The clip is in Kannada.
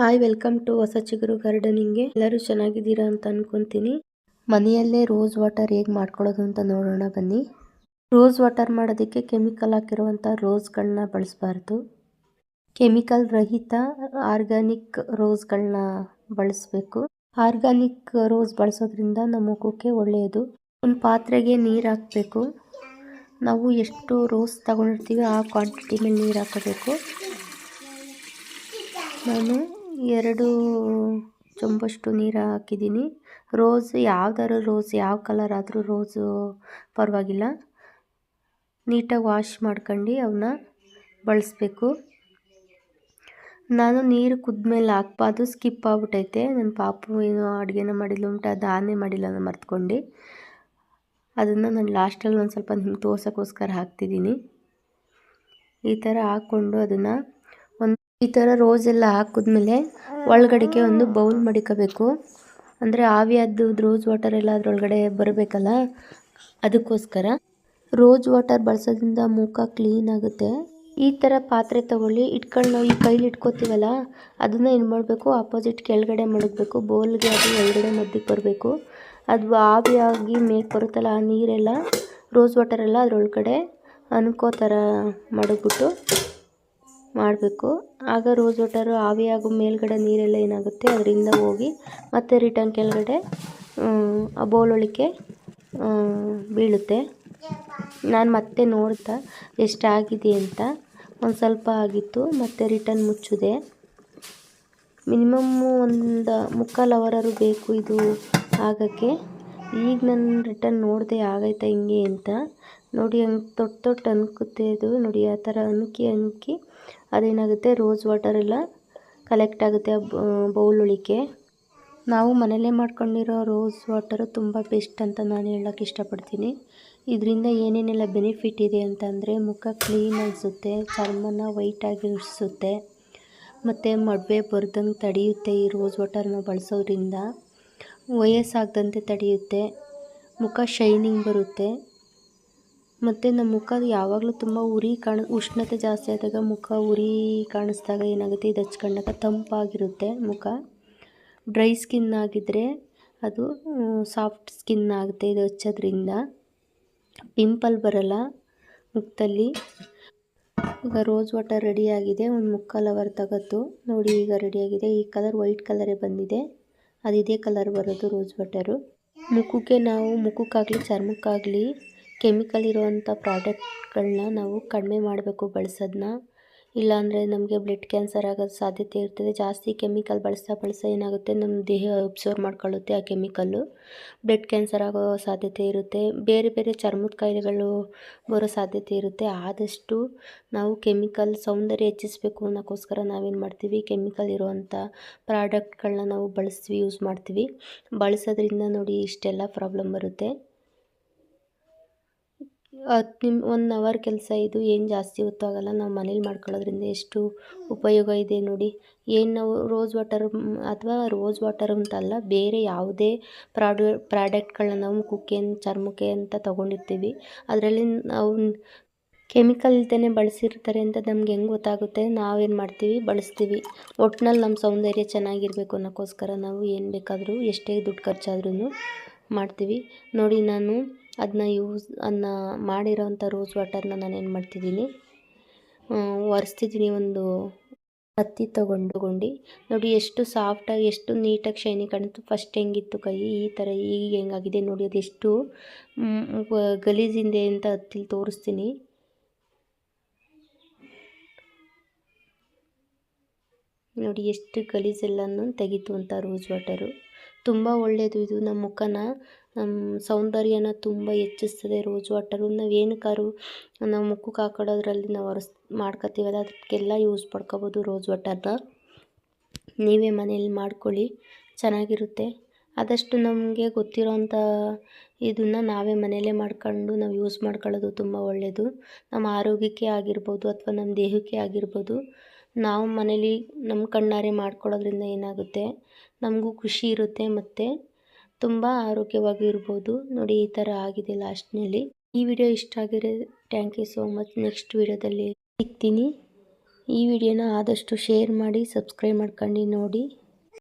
ಹಾಯ್ ವೆಲ್ಕಮ್ ಟು ಹೊಸ ಚಿಗುರು ಗಾರ್ಡನಿಂಗ್ಗೆ ಎಲ್ಲರೂ ಚೆನ್ನಾಗಿದ್ದೀರಾ ಅಂತ ಅನ್ಕೊಂತೀನಿ. ಮನೆಯಲ್ಲೇ ರೋಸ್ ವಾಟರ್ ಹೇಗೆ ಮಾಡ್ಕೊಳ್ಳೋದು ಅಂತ ನೋಡೋಣ ಬನ್ನಿ. ರೋಸ್ ವಾಟರ್ ಮಾಡೋದಕ್ಕೆ ಕೆಮಿಕಲ್ ಹಾಕಿರುವಂಥ ರೋಸ್ಗಳನ್ನ ಬಳಸಬಾರ್ದು. ಕೆಮಿಕಲ್ ರಹಿತ ಆರ್ಗ್ಯಾನಿಕ್ ರೋಸ್ಗಳನ್ನ ಬಳಸಬೇಕು. ಆರ್ಗ್ಯಾನಿಕ್ ರೋಸ್ ಬಳಸೋದ್ರಿಂದ ನಮ್ಮ ಮುಖಕ್ಕೆ ಒಳ್ಳೆಯದು. ಒಂದು ಪಾತ್ರೆಗೆ ನೀರು ಹಾಕಬೇಕು. ನಾವು ಎಷ್ಟು ರೋಸ್ ತಗೊಂಡಿರ್ತೀವಿ ಆ ಕ್ವಾಂಟಿಟಿ ಮೇಲೆ ನೀರು ಹಾಕಬೇಕು. ನಾನು ಎರಡು ಚೊಂಬಷ್ಟು ನೀರು ಹಾಕಿದ್ದೀನಿ. ರೋಸ್ ಯಾವ್ದಾದ್ರು ರೋಸ್, ಯಾವ ಕಲರ್ ಆದರೂ ರೋಸು ಪರವಾಗಿಲ್ಲ. ನೀಟಾಗಿ ವಾಶ್ ಮಾಡ್ಕೊಂಡು ಅವನ್ನ ಬಳಸಬೇಕು. ನಾನು ನೀರು ಕುದ್ಮೇಲೆ ಹಾಕ್ಬಾರ್ದು ಸ್ಕಿಪ್ ಆಗ್ಬಿಟ್ಟೈತೆ ನನ್ನ ಪಾಪು ಏನು ಅಡುಗೆನ ಮಾಡಿಲ್ಲ ಉಂಟು, ಅದು ಆನೆ ಮಾಡಿಲ್ಲ ನಾನು ಮರ್ತ್ಕೊಂಡು. ಅದನ್ನು ನಾನು ಲಾಸ್ಟಲ್ಲಿ ಒಂದು ಸ್ವಲ್ಪ ನಿಮ್ಗೆ ತೋರ್ಸೋಕ್ಕೋಸ್ಕರ ಹಾಕ್ತಿದ್ದೀನಿ. ಈ ಥರ ಹಾಕ್ಕೊಂಡು ಅದನ್ನು ಈ ಥರ ರೋಸ್ ಎಲ್ಲ ಹಾಕಿದ್ಮೇಲೆ ಒಳಗಡೆಗೆ ಒಂದು ಬೌಲ್ ಮಡಿಕೋಬೇಕು. ಅಂದರೆ ಆವಿಯಾದ್ದು ರೋಸ್ ವಾಟರ್ ಎಲ್ಲ ಅದರೊಳಗಡೆ ಬರಬೇಕಲ್ಲ? ಅದಕ್ಕೋಸ್ಕರ ರೋಸ್ ವಾಟರ್ ಬಳಸೋದ್ರಿಂದ ಮುಖ ಕ್ಲೀನ್ ಆಗುತ್ತೆ. ಈ ಥರ ಪಾತ್ರೆ ತೊಗೊಳ್ಳಿ. ಇಟ್ಕೊಂಡು ನಾವು ಈ ಕೈಲಿ ಇಟ್ಕೋತೀವಲ್ಲ, ಅದನ್ನ ಏನು ಮಾಡಬೇಕು? ಆಪೋಸಿಟ್ ಕೆಳಗಡೆ ಮಡಗಬೇಕು. ಬೌಲ್ಗೆ ಅದು ಒಳಗಡೆ ಮದ್ದಿಗೆ ಬರಬೇಕು. ಅದು ಆವಿಯಾಗಿ ಮೇಗೆ ಬರುತ್ತಲ್ಲ ಆ ನೀರೆಲ್ಲ ರೋಸ್ ವಾಟರ್ ಎಲ್ಲ ಅದರೊಳಗಡೆ ಅನ್ಕೋ ಥರ ಮಡಗ್ಬಿಟ್ಟು ಮಾಡಬೇಕು. ಆಗ ರೋಸ್ ವಾಟರು ಆವಿಯಾಗೋ ಮೇಲ್ಗಡೆ ನೀರೆಲ್ಲ ಏನಾಗುತ್ತೆ? ಅದರಿಂದ ಹೋಗಿ ಮತ್ತೆ ರಿಟರ್ನ್ ಕೆಳಗಡೆ ಆ ಬೌಲ್ ಒಳಕ್ಕೆ ಬೀಳುತ್ತೆ. ನಾನು ಮತ್ತೆ ನೋಡ್ತಾ ಎಷ್ಟಾಗಿದೆ ಅಂತ. ಒಂದು ಸ್ವಲ್ಪ ಆಗಿತ್ತು, ಮತ್ತೆ ರಿಟರ್ನ್ ಮುಚ್ಚಿದೆ. ಮಿನಿಮಮ್ಮು ಒಂದು ಮುಕ್ಕಾಲು ಅವರಾರು ಬೇಕು ಇದು ಆಗೋಕ್ಕೆ. ಈಗ ನಾನು ರಿಟರ್ನ್ ನೋಡಿದೆ ಆಗೈತೆ ಹಿಂಗೆ ಅಂತ. ನೋಡಿ ಹಂಗೆ ತೊಟ್ಟು ತೊಟ್ಟು ಅನ್ಕುತ್ತೆ ಅದು ನೋಡಿ ಆ ಥರ ಅನ್ಕಿ ಅನ್ಕಿ ಅದೇನಾಗುತ್ತೆ? ರೋಸ್ ವಾಟರ್ ಎಲ್ಲ ಕಲೆಕ್ಟ್ ಆಗುತ್ತೆ ಬೌಲ್ ಉಳಿಕೆ ನಾವು ಮನೆಯಲ್ಲೇ ಮಾಡ್ಕೊಂಡಿರೋ ರೋಸ್ ವಾಟರು ತುಂಬ ಬೆಸ್ಟ್ ಅಂತ ನಾನು ಹೇಳೋಕ್ಕೆ ಇಷ್ಟಪಡ್ತೀನಿ. ಇದರಿಂದ ಏನೇನೆಲ್ಲ ಬೆನಿಫಿಟ್ ಇದೆ ಅಂತಂದರೆ ಮುಖ ಕ್ಲೀನ್ ಅನಿಸುತ್ತೆ, ಚರ್ಮನ ವೈಟಾಗಿರಿಸುತ್ತೆ ಮತ್ತು ಮಡುವೆ ಬರ್ದಂಗೆ ತಡೆಯುತ್ತೆ ಈ ರೋಸ್ ವಾಟರ್ನ ಬಳಸೋದ್ರಿಂದ. ವಯಸ್ಸಾಗದಂತೆ ತಡೆಯುತ್ತೆ, ಮುಖ ಶೈನಿಂಗ್ ಬರುತ್ತೆ, ಮತ್ತು ನಮ್ಮ ಮುಖ ಯಾವಾಗಲೂ ತುಂಬ ಉರಿ ಕಾಣ, ಉಷ್ಣತೆ ಜಾಸ್ತಿ ಆದಾಗ ಮುಖ ಉರಿ ಕಾಣಿಸ್ದಾಗ ಏನಾಗುತ್ತೆ, ಇದು ಹಚ್ಕೊಂಡಾಗ ತಂಪಾಗಿರುತ್ತೆ ಮುಖ. ಡ್ರೈ ಸ್ಕಿನ್ ಆಗಿದ್ದರೆ ಅದು ಸಾಫ್ಟ್ ಸ್ಕಿನ್ ಆಗುತ್ತೆ ಇದು ಹಚ್ಚೋದ್ರಿಂದ. ಪಿಂಪಲ್ ಬರಲ್ಲ ಮುಖದಲ್ಲಿ. ಈಗ ರೋಸ್ ವಾಟರ್ ರೆಡಿಯಾಗಿದೆ ಒಂದು ಮುಕ್ಕಾಲು ಅವರ್ ತಗತ್ತು. ನೋಡಿ ಈಗ ರೆಡಿಯಾಗಿದೆ ಈ ಕಲರ್ ವೈಟ್ ಕಲರೇ ಬಂದಿದೆ. ಅದು ಇದೇ ಕಲರ್ ಬರೋದು ರೋಸ್ ವಾಟರು ಮುಖಕ್ಕೆ ನಾವು ಮುಖಕ್ಕಾಗಲಿ, ಚರ್ಮಕ್ಕಾಗಲಿ ಕೆಮಿಕಲ್ ಇರುವಂಥ ಪ್ರಾಡಕ್ಟ್ಗಳನ್ನ ನಾವು ಕಡಿಮೆ ಮಾಡಬೇಕು ಬಳಸೋದನ್ನ ಇಲ್ಲಾಂದರೆ ನಮಗೆ ಬ್ಲಡ್ ಕ್ಯಾನ್ಸರ್ ಆಗೋದು ಸಾಧ್ಯತೆ ಇರ್ತದೆ. ಜಾಸ್ತಿ ಕೆಮಿಕಲ್ ಬಳಸ್ತಾ ಬಳಸ್ತಾ ಏನಾಗುತ್ತೆ ನಮ್ಮ ದೇಹ ಅಬ್ಸರ್ವ್ ಮಾಡ್ಕೊಳ್ಳುತ್ತೆ ಆ ಕೆಮಿಕಲ್ಲು ಬ್ಲಡ್ ಕ್ಯಾನ್ಸರ್ ಆಗೋ ಸಾಧ್ಯತೆ ಇರುತ್ತೆ. ಬೇರೆ ಬೇರೆ ಚರ್ಮದ ಕಾಯಿಲೆಗಳು ಬರೋ ಸಾಧ್ಯತೆ ಇರುತ್ತೆ. ಆದಷ್ಟು ನಾವು ಕೆಮಿಕಲ್ ಸೌಂದರ್ಯ ಹೆಚ್ಚಿಸ್ಬೇಕು ಅನ್ನೋಕ್ಕೋಸ್ಕರ ನಾವೇನು ಮಾಡ್ತೀವಿ ಕೆಮಿಕಲ್ ಇರುವಂಥ ಪ್ರಾಡಕ್ಟ್ಗಳನ್ನ ನಾವು ಬಳಸ್ತೀವಿ ಯೂಸ್ ಮಾಡ್ತೀವಿ. ಬಳಸೋದ್ರಿಂದ ನೋಡಿ ಇಷ್ಟೆಲ್ಲ ಪ್ರಾಬ್ಲಮ್ ಬರುತ್ತೆ. ಹತ್ತು ನಿಮ್ ಒನ್ ಅವರ್ ಕೆಲಸ ಇದು ಏನು ಜಾಸ್ತಿ ಹೊತ್ತಾಗಲ್ಲ ನಾವು ಮನೇಲಿ ಮಾಡ್ಕೊಳ್ಳೋದ್ರಿಂದ ಎಷ್ಟು ಉಪಯೋಗ ಇದೆ ನೋಡಿ. ಏನು ನಾವು ರೋಸ್ ವಾಟರ್ ಅಥವಾ ರೋಸ್ ವಾಟರ್ ಅಂತಲ್ಲ ಬೇರೆ ಯಾವುದೇ ಪ್ರಾಡ, ಪ್ರಾಡಕ್ಟ್ಗಳನ್ನ ನಾವು ಮುಖಕ್ಕೆ, ಚರ್ಮಕ್ಕೆ ಅಂತ ತೊಗೊಂಡಿರ್ತೀವಿ. ಅದರಲ್ಲಿ ನಾವು ಕೆಮಿಕಲ್ ಇಲ್ದೇ ಬಳಸಿರ್ತಾರೆ ಅಂತ ನಮ್ಗೆ ಹೆಂಗೆ ಗೊತ್ತಾಗುತ್ತೆ? ನಾವೇನು ಮಾಡ್ತೀವಿ? ಬಳಸ್ತೀವಿ. ಒಟ್ಟಿನಲ್ಲಿ ನಮ್ಮ ಸೌಂದರ್ಯ ಚೆನ್ನಾಗಿರಬೇಕು ಅನ್ನೋಕ್ಕೋಸ್ಕರ ನಾವು ಏನು ಬೇಕಾದರೂ ಎಷ್ಟೇ ದುಡ್ಡು ಖರ್ಚಾದ್ರೂ ಮಾಡ್ತೀವಿ. ನೋಡಿ ನಾನು ಅದನ್ನ ಯೂಸ್ ಅದನ್ನ ಮಾಡಿರೋಂಥ ರೋಸ್ ವಾಟರ್ನ ನಾನು ಏನು ಮಾಡ್ತಿದ್ದೀನಿ ಒರೆಸ್ತಿದ್ದೀನಿ ಒಂದು ಹತ್ತಿ ತೊಗೊಂಡು ನೋಡಿ ಎಷ್ಟು ಸಾಫ್ಟಾಗಿ ಎಷ್ಟು ನೀಟಾಗಿ ಶೈನಿ ಕಾಣಿತು ಫಸ್ಟ್ ಹೆಂಗಿತ್ತು ಕೈ, ಈ ಥರ ಈಗ ಹೆಂಗಾಗಿದೆ ನೋಡಿ ಅದೆಷ್ಟು ಗಲೀಜಿಂದೆ ಅಂತ ಹತ್ತಿಲಿ ತೋರಿಸ್ತೀನಿ. ನೋಡಿ ಎಷ್ಟು ಗಲೀಜೆಲ್ಲನೂ ತೆಗೀತು ಅಂತ ರೋಸ್ ವಾಟರು ತುಂಬ ಒಳ್ಳೆಯದು ಇದು ನಮ್ಮ ಮುಖನ. ನಮ್ಮ ಸೌಂದರ್ಯನ ತುಂಬ ಹೆಚ್ಚಿಸ್ತದೆ ರೋಜ್ ವಾಟರು ನಾವು ಏನಕ್ಕಾದ್ರು ನಾವು ಮುಖಕ್ಕೆ ಹಾಕೊಳ್ಳೋದ್ರಲ್ಲಿ ನಾವು ಒರೆಸ್ ಮಾಡ್ಕೊತೀವಲ್ಲ ಅದಕ್ಕೆಲ್ಲ ಯೂಸ್ ಮಾಡ್ಕೋಬೋದು ರೋಜ್ ವಾಟರ್ನ ನೀವೇ ಮನೇಲಿ ಮಾಡ್ಕೊಳ್ಳಿ, ಚೆನ್ನಾಗಿರುತ್ತೆ. ಆದಷ್ಟು ನಮಗೆ ಗೊತ್ತಿರೋಂಥ ಇದನ್ನು ನಾವೇ ಮನೆಯಲ್ಲೇ ಮಾಡ್ಕೊಂಡು ನಾವು ಯೂಸ್ ಮಾಡ್ಕೊಳ್ಳೋದು ತುಂಬ ಒಳ್ಳೆಯದು ನಮ್ಮ ಆರೋಗ್ಯಕ್ಕೆ ಆಗಿರ್ಬೋದು ಅಥವಾ ನಮ್ಮ ದೇಹಕ್ಕೆ ಆಗಿರ್ಬೋದು. ನಾವು ಮನೇಲಿ ನಮ್ಮ ಕಣ್ಣಾರೆ ಮಾಡ್ಕೊಳ್ಳೋದ್ರಿಂದ ಏನಾಗುತ್ತೆ? ನಮಗೂ ಖುಷಿ ಇರುತ್ತೆ ಮತ್ತು ತುಂಬ ಆರೋಗ್ಯವಾಗಿ ಇರ್ಬೋದು ನೋಡಿ, ಈ ಥರ ಆಗಿದೆ ಲಾಸ್ಟ್ನಲ್ಲಿ ಈ ವಿಡಿಯೋ ಇಷ್ಟ ಆಗಿರೋ thank you so much next ವಿಡಿಯೋದಲ್ಲಿ ಸಿಗ್ತೀನಿ. ಈ ವಿಡಿಯೋನ ಆದಷ್ಟು ಶೇರ್ ಮಾಡಿ ಸಬ್ಸ್ಕ್ರೈಬ್ ಮಾಡ್ಕೊಂಡು ನೋಡಿ.